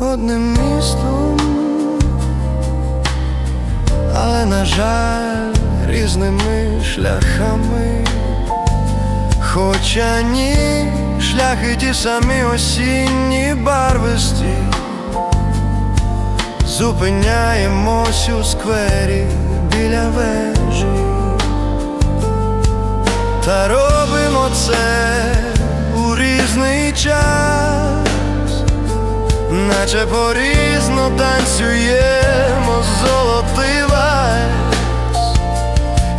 одним містом, але, на жаль, різними шляхами. Хоча ні, шляхи ті самі осінні барвисті, зупиняємось у сквері біля вежі, та робимо це час, наче порізно танцюємо золотий вальс.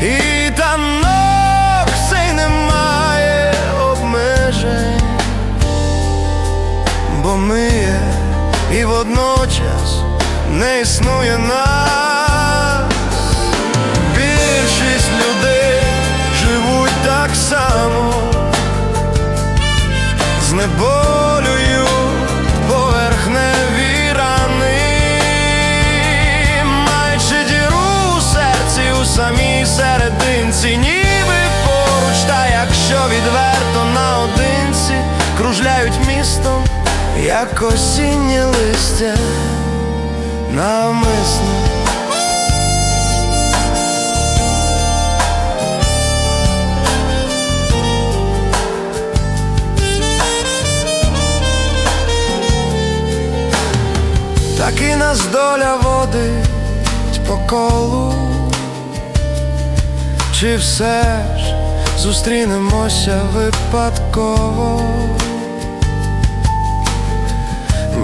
І танок цей немає обмежень, бо ми є і водночас не існує нас. Знеболюють поверхневі рани, маючи діру у серці у самій серединці, ніби поруч, та якщо відверто наодинці кружляють містом, як осіннє листя навмисно. Нас доля водить по колу, чи все ж зустрінемося випадково?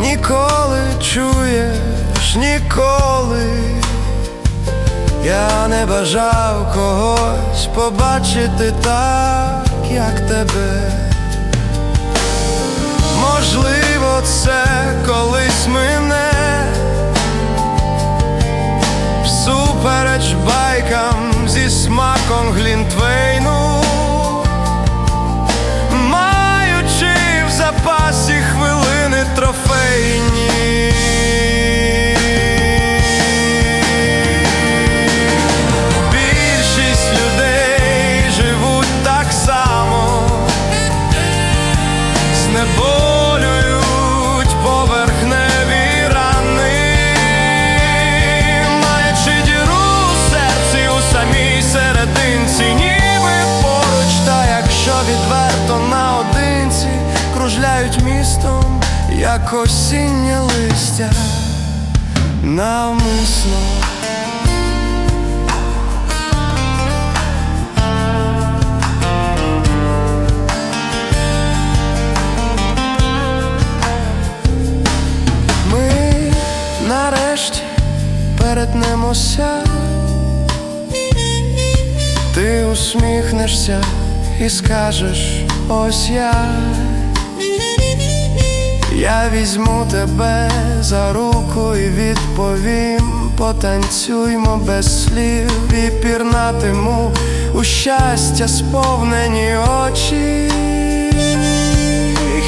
Ніколи чуєш, ніколи я не бажав когось побачити так, як тебе. Смаком глінтвейну як осіннє листя навмисно. Ми нарешті перетнемося, ти усміхнешся і скажеш ось я. Я візьму тебе за руку і відповім, потанцюймо без слів і пірнатиму у щастя сповнені очі.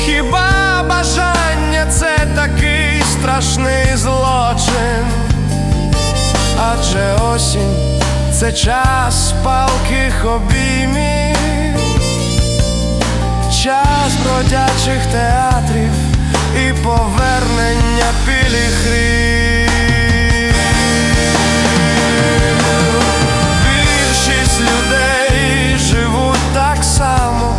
Хіба бажання це такий страшний злочин? Адже осінь це час палких обіймів, час бродячих театрів і повернення пілігримів. Більшість людей живуть так само.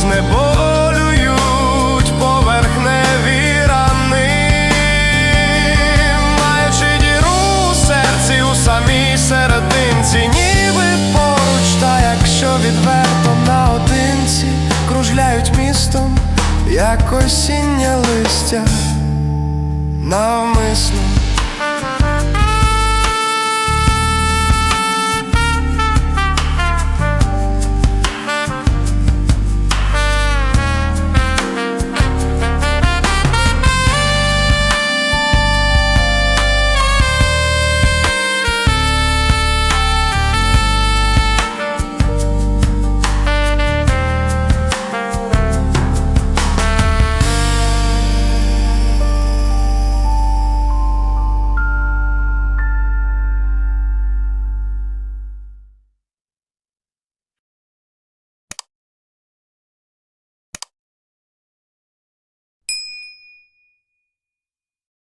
Знеболюють поверхневі рани, маючи діру серці у самій серединці, ніби поруч, та якщо відверто наодинці кружляють містом, як осіння листя навмисно.